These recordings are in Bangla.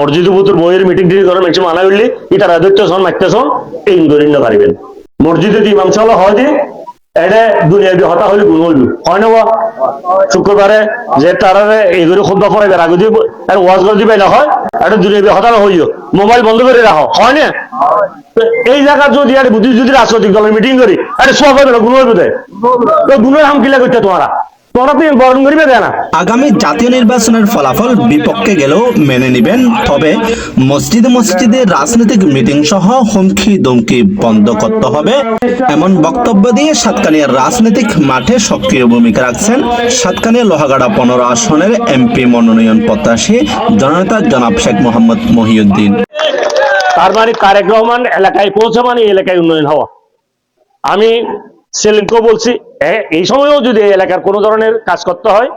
মসজিদ বুতুর বইয়ের মিটিং টিটিং করে মেক্সিমাম আনা হইলে এটা রাজত্ব সন মাইতে সন, এই ইন্দোরিন পারিবেন মসজিদে ইমাম সাল্লাহ হয় যে এটা দুনিয়া বি হতা হইলে গুণ হইল হয় না বা? শুক্রবারে যে তারারে এই করে খুব পরে বেড়া গদি আর ওয়াজ করে দিবে না হয় এটা দুনিয়া বি হতা হইও। মোবাইল বন্ধ করে রাখো, হয় না? এই জায়গা যদি আর বুদ্ধি যদি রাজনৈতিক দলের মিটিং করি আরে সব হবে না গুণ হইবে গুণের হাম কিলা করতে তোমারা। আগামী জাতীয় নির্বাচনের ফলাফল বিপক্ষে গেলেও মেনে নেবেন তবে মসজিদে মসজিদে রাজনৈতিক মিটিং সহ হুমকি দমকি বন্ধ করতে হবে। এমন বক্তব্য দিয়ে সাতকানিয়ার রাজনৈতিক মাঠে সক্রিয় ভূমিকা রাখছেন সাতকানিয়া লোহাগাড়া পনেরো আসনের এমপি মনোনয়ন প্রত্যাশী জননেতা জনাব শেখ মোহাম্মদ মহিউদ্দিন। তার মানে তারেক রহমান এলাকায় পৌঁছে মানে এলাকায় উন্নয়ন হওয়া। আমি সেলিমকেও বলছি এই সময়েও যদি এই এলাকার কোনো ধরনের কাজ করতে হয়,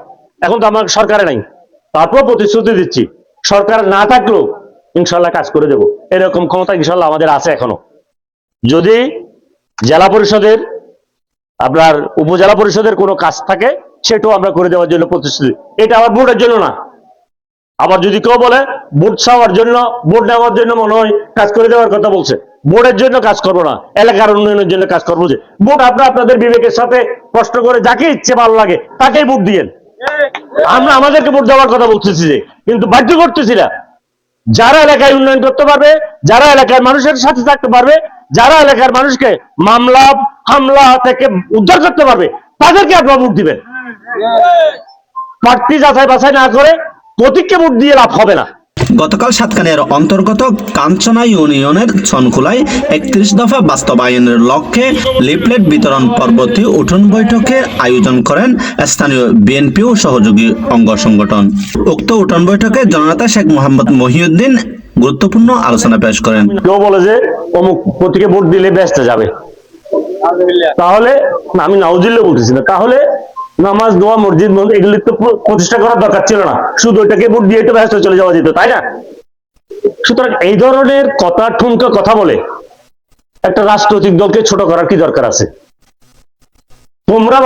এখন তো আমার সরকারে নাই। তারপর প্রতিশ্রুতি দিচ্ছি, সরকার না থাকলেও ইনশাল্লাহ কাজ করে দেব। এরকম ক্ষমতা ইনশাল্লাহ আমাদের আছে এখনও। যদি জেলা পরিষদের, আপনার উপজেলা পরিষদের কোনো কাজ থাকে, সেটাও আমরা করে দেওয়ার জন্য প্রতিশ্রুতি। এটা আবার ভোটের জন্য না। আবার যদি কেউ বলে ভোট চাওয়ার জন্য ভোট নেওয়ার জন্য মনে হয় কাজ করে দেওয়ার কথা বলছে। ভোটের জন্য কাজ করব না এলাকার উন্নয়নের জন্য কাজ করব যে। ভোট আপনারা আপনাদের বিবেকের সাথে কষ্ট করে যাকে ইচ্ছে ভালো লাগে তাকেই ভোট দিয়েন। আমরা আমাদেরকে ভোট দেওয়ার কথা বলতেছি যে কিন্তু বাধ্য করতেছি না। যারা এলাকায় উন্নয়ন করতে পারবে যারা এলাকার মানুষের সাথে থাকতে পারবে যারা এলাকার মানুষকে মামলা হামলা থেকে উদ্ধার করতে পারবে তাদেরকে আপনারা ভোট দিবেন। প্রার্থী যাচাই বাছাই না করে প্রতীককে ভোট দিয়ে লাভ হবে না। গতকাল সাতকানিয়ার অন্তর্গত কাঞ্চনা ইউনিয়নের ছনকুলায় একত্রিশ দফা বাস্তবায়নের লক্ষ্যে লিফলেট বিতরণ পরবর্তী উঠোন বৈঠকের আয়োজন করেন স্থানীয় বিএনপি ও সহযোগী অঙ্গ সংগঠন। উক্ত উঠোন বৈঠকে জননেতা শেখ মোহাম্মদ মহিউদ্দিন গুরুত্বপূর্ণ আলোচনা পেশ করেন। কেউ বলে যে অমুক প্রতীকে ভোট দিলে ব্যস্ত যাবে। তাহলে আমি নাউজিল্লে বলতেছি না। তাহলে নামাজ, দোয়া, মসজিদ মন্দির এগুলি তো প্র- প্রতিষ্ঠা করার দরকার ছিল না। শুধু ওইটাকে ভোট দিয়ে তো ব্যস্ত চলে যাওয়া যেত, তাই না? সুতরাং এই ধরনের কথা ঠুনকে কথা বলে একটা রাজনৈতিক দলকে ছোট করার কি দরকার আছে? তোমরা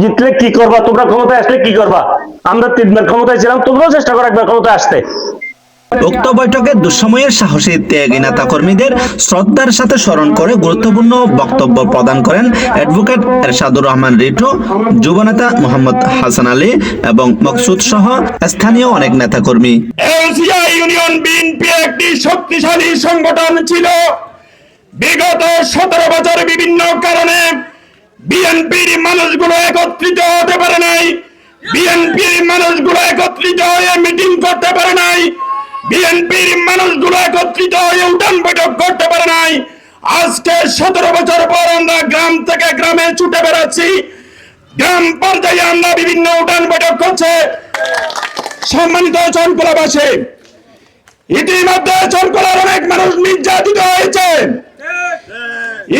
জিতলে কি করবা? তোমরা ক্ষমতায় আসলে কি করবা? আমরা তিনবার ক্ষমতায় ছিলাম, তোমরাও চেষ্টা করো একবার ক্ষমতায় আসতে। উক্ত বৈঠকে দুঃসময়ের সাহসী ত্যাগী নেতা কর্মীদের শ্রদ্ধার সাথে স্মরণ করে গুরুত্বপূর্ণ বক্তব্য প্রদান করেন অ্যাডভোকেট এরশাদুর রহমান রিটু যুবনেতা মোহাম্মদ হাসান আলী এবং মকসুদ সহ স্থানীয় অনেক নেতাকর্মী। এলসিয়া ইউনিয়ন বিএনপি একটি শক্তিশালী সংগঠন ছিল। বিগত সতেরো বছর বিভিন্ন কারণে বিএনপির মানুষগুলো একত্রিত হতে পারে নাই। বিএনপির মানুষগুলো একত্রিত হয়ে মিটিং করতে পারে নাই। বিএনপির মানুষগুলো একত্রিত হয়ে উঠান বৈঠক করতে পারে নাই। আজকে সতেরো বছর পর আমরা গ্রাম থেকে গ্রামে ছুটে বেড়াচ্ছি। গ্রাম পর্যায়ে আমরা বিভিন্ন উঠান বৈঠক করছে। সম্মানিত চনকলাবাসী ইতিমধ্যে চনকলার অনেক মানুষ নির্যাতিত হয়েছে।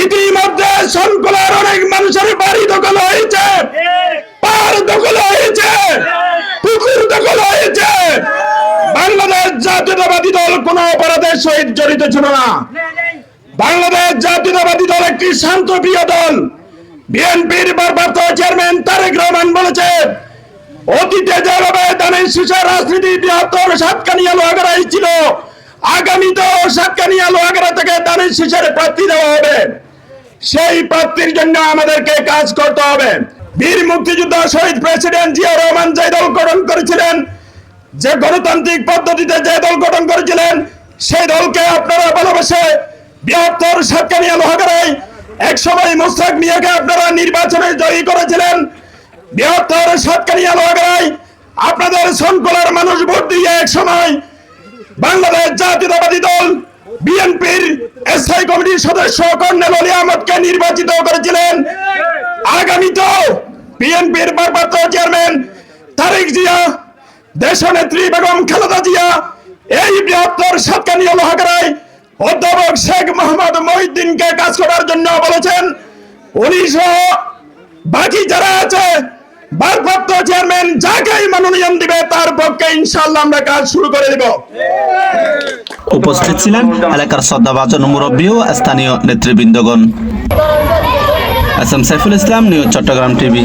ইতিমধ্যে চনকলার অনেক মানুষের বাড়ি দখল হয়েছে পার দখল হয়েছে পুকুর দখল হয়েছে বাংলাদেশ জাতীয়তাবাদী দল কোন অপরাধের সহিত জড়িত ছিল না। বাংলাদেশ জাতীয়তাবাদী দল একটি শান্তপ্রিয় দল। বিএনপির ভারপ্রাপ্ত চেয়ারম্যান তারেক রহমান বলেছে, অতীতে যেভাবে দানের শীষের রাজনীতি বৃহত্তর সাতকানিয়া লোহাগাড়াই ছিল, আগামীতেও সাতকানিয়া লোহাগাড়া থেকে দানের শীষের প্রার্থী দেওয়া হবে। সেই প্রাপ্তির জন্য আমাদেরকে কাজ করতে হবে। বীর মুক্তিযুদ্ধ শহীদ প্রেসিডেন্ট জিয়া রহমান যে দল গঠন করেছিলেন, যে গণতান্ত্রিক পদ্ধতিতে যে দল সেই দলকে আপনারা ভালোবেসে বৃহত্তর সাতকানিয়া লোহাগাড়াই এক সময় মুস্তাক মিয়াকে আপনারা নির্বাচনে জয়ী করেছিলেন। বৃহত্তর সাতকানিয়া লোহাগাড়াই আপনাদের শঙ্কলার মানুষ ভোট দিয়ে এক সময় বাংলাদেশ জাতীয়তাবাদী দল, বিএনপির স্থায়ী কমিটির সদস্য কর্নেল অলি আহমদকে নির্বাচিত করেছিলেন। আগামীতেও বিএনপির ভারপ্রাপ্ত চেয়ারম্যান তারেক জিয়া, দেশনেত্রী বেগম খালেদা জিয়া এই বৃহত্তর সাতকানীয় লোহাগাড়ায় অধ্যাপক শেখ মোহাম্মদ মহিউদ্দিনকে কাজ করার জন্য বলেছেন, উনি সহ বাকি যারা আছে, ভারপ্রাপ্ত চেয়ারম্যান যাকেই মনোনয়ন দিবে, তার পক্ষে ইনশাল্লাহ আমরা কাজ শুরু করে দেব। উপস্থিত ছিলেন এলাকার শ্রদ্ধাভাজন মুরব্বী ও স্থানীয় নেতৃবৃন্দগণ। S M Saiful Islam, news Chattogram TV.